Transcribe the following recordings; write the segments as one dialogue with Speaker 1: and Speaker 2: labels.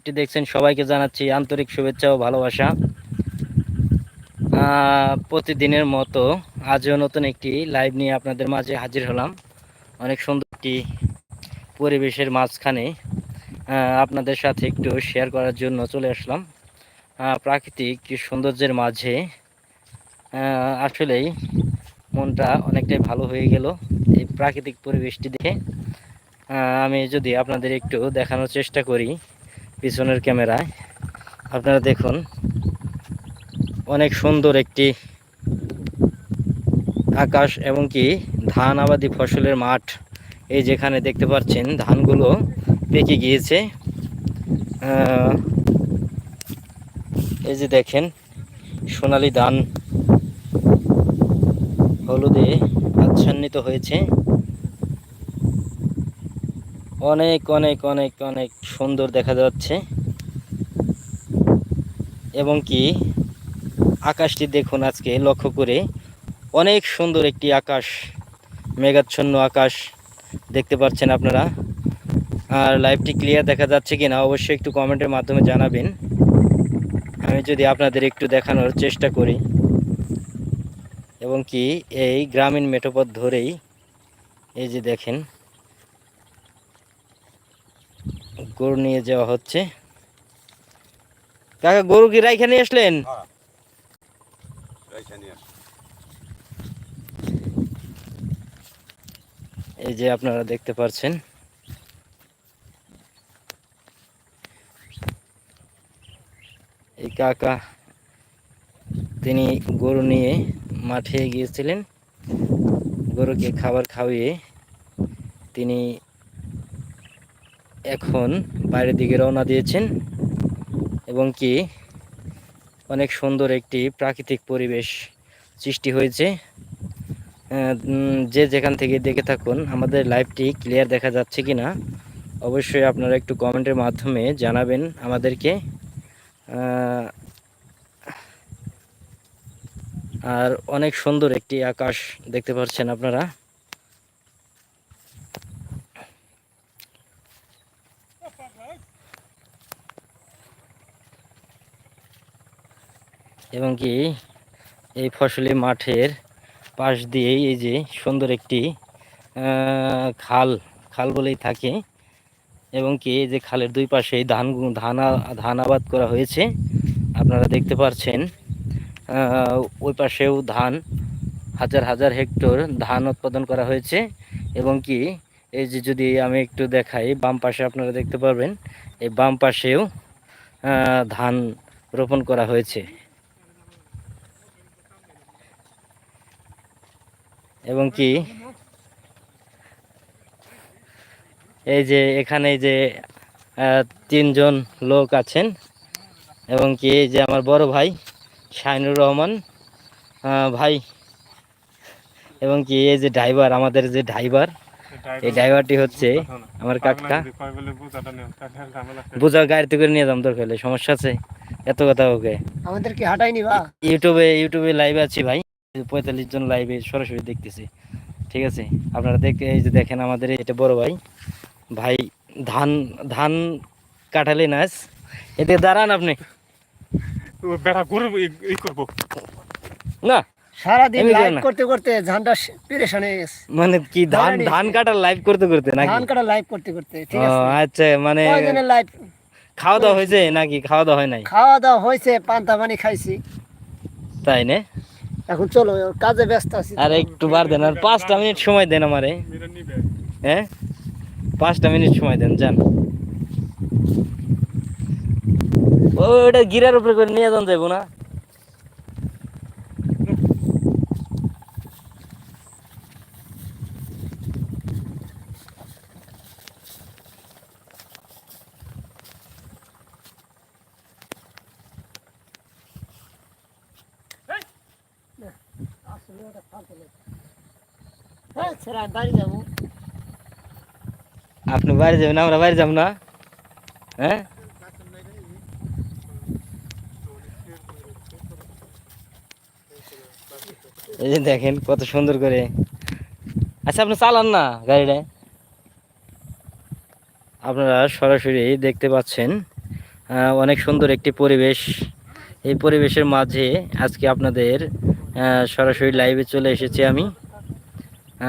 Speaker 1: এটি দেখছেন, সবাইকে জানাচ্ছি আন্তরিক শুভেচ্ছা ও ভালোবাসা। প্রতিদিনের মতো আজও নতুন একটি লাইভ নিয়ে আপনাদের মাঝে হাজির হলাম। অনেক সুন্দর একটি পরিবেশের মাঝখানে আপনাদের সাথে একটু শেয়ার করার জন্য চলে আসলাম। প্রাকৃতিক সৌন্দর্যের মাঝে আসলেই মনটা অনেকটাই ভালো হয়ে গেল এই প্রাকৃতিক পরিবেশটি দেখে। আমি যদি আপনাদের একটু দেখানোর চেষ্টা করি পিছনের ক্যামেরায়। আপনারা দেখুন, অনেক সুন্দর একটি আকাশ এবং কি ধান আবাদি ফসলের মাঠ। এই যেখানে দেখতে পাচ্ছেন, ধানগুলো পেকে গিয়েছে। এই যে দেখেন, সোনালি ধান হলুদে আচ্ছন্নিত হয়েছে। অনেক অনেক অনেক অনেক সুন্দর দেখা যাচ্ছে। এবং কি, আকাশটি দেখুন আজকে, লক্ষ্য করে। অনেক সুন্দর একটি আকাশ, মেঘাচ্ছন্ন আকাশ, দেখতে পাচ্ছেন আপনারা। আর লাইভটি ক্লিয়ার দেখা যাচ্ছে কিনা, অবশ্যই একটু কমেন্টের মাধ্যমে জানাবেন। আমি যদি আপনাদের একটু দেখানোর চেষ্টা করি। এবং কি, এই গ্রামীণ মেঠোপথ ধরেই, এই যে দেখেন গরু নিয়ে যাওয়া হচ্ছে। কাকা গরু কি রাইখা নিয়ে আসলেন? এই যে আপনারা দেখতে পাচ্ছেন এই কাকা তিনি গরু নিয়ে মাঠে গিয়েছিলেন। গরুকে খাবার খাওয়িয়ে তিনি এখন বাইরের দিকে রওনা দিয়েছেন এবং কি অনেক সুন্দর একটি প্রাকৃতিক পরিবেশ সৃষ্টি হয়েছে। যে যেখান থেকে দেখে থাকুন, আমাদের লাইভটি ক্লিয়ার দেখা যাচ্ছে কি না অবশ্যই আপনারা একটু কমেন্টের মাধ্যমে জানাবেন আমাদেরকে। আর অনেক সুন্দর একটি আকাশ দেখতে পাচ্ছেন আপনারা। এবং কি, এই ফসলি মাঠের পাশ দিয়েই এই যে সুন্দর একটি খাল খাল বলেই থাকে। এবং কি, এই যে খালের দুই পাশে ধান ধান ধান আবাদ করা হয়েছে। আপনারা দেখতে পাচ্ছেন ওই পাশেও ধান, হাজার হাজার হেক্টর ধান উৎপাদন করা হয়েছে। এবং কি এই যে যদি আমি একটু দেখাই, বাম পাশে আপনারা দেখতে পারবেন, এই বাম পাশেও ধান রোপণ করা হয়েছে। এবং কি? এই যে এখানে যে তিনজন লোক আছেন। এবং কি, এই যে আমার বড় ভাই, শাহিনুর রহমান ভাই। এবং কি, এই যে ড্রাইভার, আমাদের যে ড্রাইভার এই ড্রাইভারটি হচ্ছে আমার কাকা। বোঝা গাড়িতে করে নিয়ে যাম দরকার হলে সমস্যা আছে? এত কথা ওকে।
Speaker 2: আমাদের কি হাঁটাই নিবা
Speaker 1: ইউটিউবে ইউটিউবে লাইভে আছি ভাই। পঁয়তাল্লিশ জন লাইভে সরাসরি দেখতেছি। ঠিক আছে? আপনারা দেখে এই যে দেখেন আমাদের এটা বড় ভাই। ভাই ধান ধান কাটালে নাচ এতে দাঁড়ান আপনি।
Speaker 3: বেড়া গরু এই করব।
Speaker 1: না
Speaker 2: সারাদিন লাইভ করতে করতে ধানটা পেরেশান হয়ে গেছে।
Speaker 1: মানে কি ধান ধান কাটার লাইভ করতে করতে নাকি?
Speaker 2: ধান কাটা লাইভ করতে করতে ঠিক আছে।
Speaker 1: আচ্ছা মানে
Speaker 2: কয়জনের লাইভ
Speaker 1: খাওয়া দাওয়া হয়েছে নাকি? খাওয়া দাওয়া হয় নাই?
Speaker 2: খাওয়া দাওয়া হয়েছে পান্তা পানি খাইছি।
Speaker 1: তাই না?
Speaker 2: এখন চলো কাজে ব্যস্ত আছি।
Speaker 1: আর একটু বার দেন আর পাঁচটা মিনিট সময় দেন আমারে। হ্যাঁ? পাঁচটা মিনিট সময় দেন যান। ওটা গিরার উপরে করে নিয়ে যান যাব না? আপনি বাইরে যাবেন, আমরা বাইরে যাব না? হ্যাঁ? এই যে দেখেন, কত সুন্দর করে। আচ্ছা আপনি চালান না গাড়িটা? আপনারা সরাসরি দেখতে পাচ্ছেন অনেক সুন্দর একটি পরিবেশ। এই পরিবেশের মাঝে আজকে আপনাদের সরাসরি লাইভে চলে এসেছি আমি।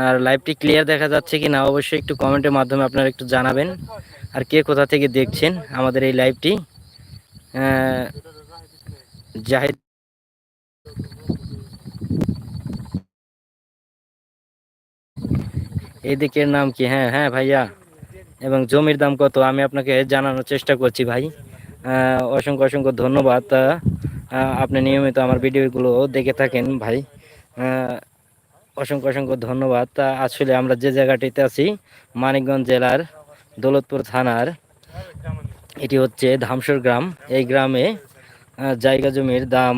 Speaker 1: আর লাইভটি ক্লিয়ার দেখা যাচ্ছে কি না অবশ্যই একটু কমেন্টের মাধ্যমে আপনারা একটু জানাবেন। আর কে কোথা থেকে দেখছেন আমাদের এই লাইভটি জাহিদ এই দিকের নাম কি? হ্যাঁ হ্যাঁ ভাইয়া। এবং জমির দাম কত? আমি আপনাকে জানানোর চেষ্টা করছি ভাই। অসংখ্য অসংখ্য ধন্যবাদ। আপনি নিয়মিত আমার ভিডিওগুলো দেখে থাকেন ভাই। অসংখ্য অসংখ্য ধন্যবাদ। তা আসলে আমরা যে জায়গাটিতে আছি মানিকগঞ্জ জেলার দৌলতপুর থানার এটি হচ্ছে ধামসর গ্রাম। এই গ্রামে জায়গা জমির দাম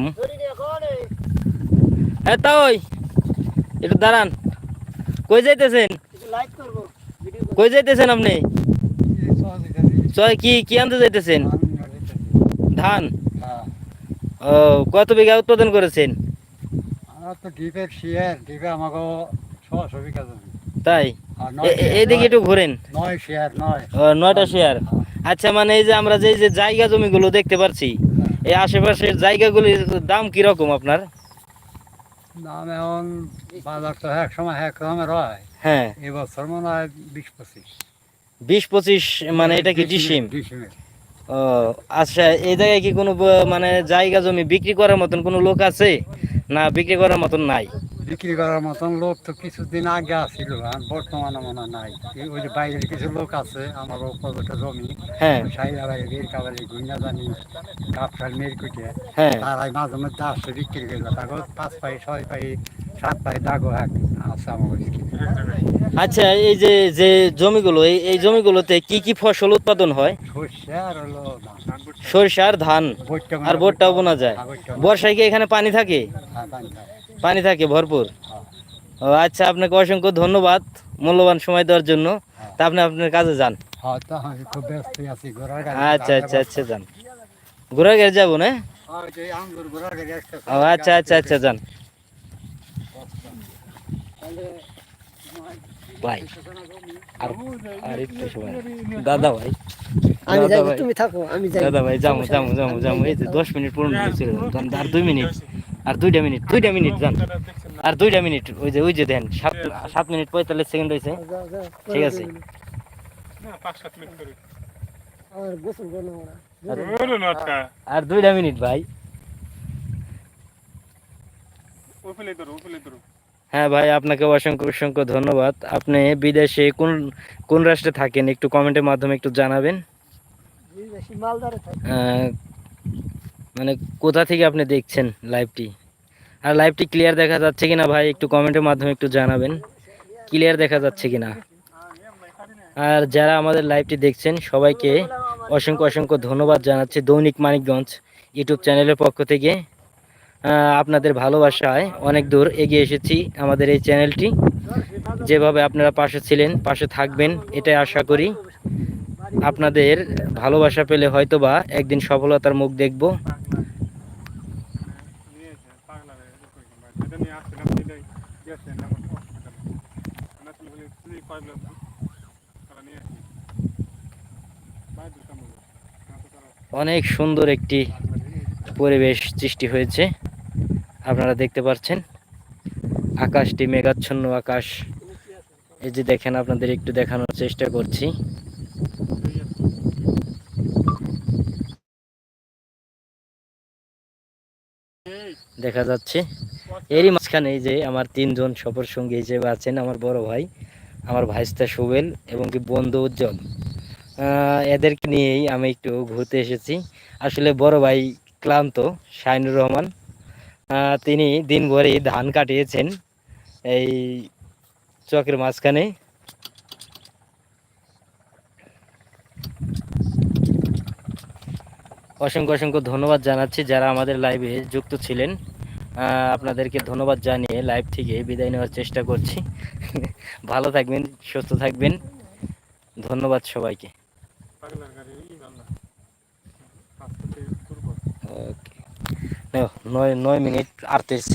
Speaker 1: হ্যাঁ তা ওই একটু দাঁড়ান। কই যাইতেছেন? কই যাইতেছেন আপনি? কি কি আনতে যাইতেছেন? ধান? ও কত বিঘা উৎপাদন করেছেন?
Speaker 4: আমার তো ডিপের শেয়ার ডিপে আমাকে ছশো বিঘা জমি।
Speaker 1: তাই?
Speaker 4: আর
Speaker 1: এ-
Speaker 4: নয়
Speaker 1: এ- এইদিকে একটু ঘুরেন।
Speaker 4: নয় শেয়ার নয়।
Speaker 1: নয়টা শেয়ার। আচ্ছা মানে এই যে আমরা যে যে জায়গা জমিগুলো দেখতে পাচ্ছি এই আশেপাশের জায়গাগুলির দাম কি রকম আপনার?
Speaker 4: দাম এখন বাজার তো এক সময় এক হয়।
Speaker 1: হ্যাঁ
Speaker 4: এবছর মনে হয় বিশ পঁচিশ।
Speaker 1: বিশ পঁচিশ মানে এটা কি ডিসিম?
Speaker 4: ডিসিমের।
Speaker 1: ও আচ্ছা এই জায়গায় কি কোনো মানে জায়গা জমি বিক্রি করার মতন কোনো লোক আছে? না বিক্রি করার মতন নাই?
Speaker 4: বিক্রি করার মতন লোক তো কিছুদিন আগে আসছিল বর্তমানে মনে নাই। ওই যে বাইরের কিছু লোক আছে আমার উপরটা জমি।
Speaker 1: হ্যাঁ।
Speaker 4: সাইলা বাড়ি বের জানি মেরকুটে।
Speaker 1: হ্যাঁ।
Speaker 4: তারাই মাঝে মধ্যে আসছে বিক্রি করল তাকে পাঁচ পাই ছয় পাই সাত পাই দাগো এক আছে আমার।
Speaker 1: আচ্ছা এই যে যে জমিগুলো এই এই জমিগুলোতে কি কি ফসল উৎপাদন হয়?
Speaker 4: সর্ষে আর ধান।
Speaker 1: আর বোটটাও বোনা যায়।
Speaker 4: হ্যাঁ,
Speaker 1: বর্ষায় কি এখানে পানি থাকে?
Speaker 4: হ্যাঁ।
Speaker 1: পানি থাকে। ভরপুর?
Speaker 4: হ্যাঁ।
Speaker 1: আচ্ছা আপনাকে অসংখ্য ধন্যবাদ মূল্যবান সময় দেওয়ার জন্য। তা আপনি আপনার কাজে যান।
Speaker 4: আছি ঘোড়ার গাড়ি
Speaker 1: আচ্ছা আচ্ছা আচ্ছা যান। ঘোরা গেছে যাব না?
Speaker 4: হ্যাঁ,
Speaker 1: আচ্ছা আচ্ছা আচ্ছা যান। ভাই আর আর একটু সময়। দাদা ভাই
Speaker 2: আমি
Speaker 1: দাদা ভাই।
Speaker 2: তুমি থাকো আমি যাই
Speaker 1: দাদা ভাই যাব যাব যাব যাব এই তো দশ মিনিট পনেরো মিনিট ছিল যান, আর দুই মিনিট আর দুইটা মিনিট দুইটা মিনিট যান। আর দুইটা মিনিট ওই যে ওই যে দেন সাত সাত মিনিট পঁয়তাল্লিশ সেকেন্ড হয়েছে।
Speaker 2: যাও, যাও,
Speaker 1: ঠিক আছে।
Speaker 3: না পাঁচ সাত মিনিট করে
Speaker 2: আমার গোসল করব ওরা
Speaker 1: আর দুইটা মিনিট ভাই।
Speaker 3: ওপেলে ধরো ওপেলে ধরো।
Speaker 1: হ্যাঁ ভাই আপনাকে অসংখ্য অসংখ্য ধন্যবাদ। আপনি বিদেশে কোন কোন রাষ্ট্রে থাকেন একটু কমেন্টের মাধ্যমে একটু জানাবেন? মানে কোথা থেকে আপনি দেখছেন লাইভটি আর লাইভটি ক্লিয়ার দেখা যাচ্ছে কিনা ভাই একটু কমেন্টের মাধ্যমে একটু জানাবেন। ক্লিয়ার দেখা যাচ্ছে কিনা? আর যারা আমাদের লাইভটি দেখছেন সবাইকে অসংখ্য অসংখ্য ধন্যবাদ জানাচ্ছি দৈনিক মানিকগঞ্জ ইউটিউব চ্যানেলের পক্ষ থেকে। আপনাদের ভালোবাসায় অনেক দূর এগিয়ে এসেছি আমাদের এই চ্যানেলটি। যেভাবে আপনারা পাশে ছিলেন, পাশে থাকবেন, এটাই আশা করি। আপনাদের ভালোবাসা পেলে হয়তোবা একদিন সফলতার মুখ দেখব। অনেক সুন্দর একটি পরিবেশ সৃষ্টি হয়েছে। আপনারা দেখতে পাচ্ছেন। আকাশটি মেঘাচ্ছন্ন আকাশ। এই যে দেখেন, আপনাদের একটু দেখানোর চেষ্টা করছি। দেখা যাচ্ছে। এরই মাঝখানে এই যে আমার তিনজন সফর সঙ্গী হিসেবে আছেন, আমার বড় ভাই, আমার ভাইস্তা সুবেল এবং কি বন্ধু উজ্জ্বল। এদেরকে নিয়েই আমি একটু ঘুরতে এসেছি। আসলে বড় ভাই ক্লান্ত শাইনুর রহমান। তিনি দিনভরই ধান কাটিয়েছেন এই চকের মাঝখানে। অসংখ্য অসংখ্য ধন্যবাদ জানাচ্ছি যারা আমাদের লাইভে যুক্ত ছিলেন। আপনাদেরকে ধন্যবাদ জানিয়ে লাইভ থেকে বিদায় নেওয়ার চেষ্টা করছি। ভালো থাকবেন, সুস্থ থাকবেন। ধন্যবাদ সবাইকে
Speaker 3: পাগলার গাড়ি আল্লাহ আস্তে করব
Speaker 1: ওকে নয় নয় মিনিট আটত্রিশ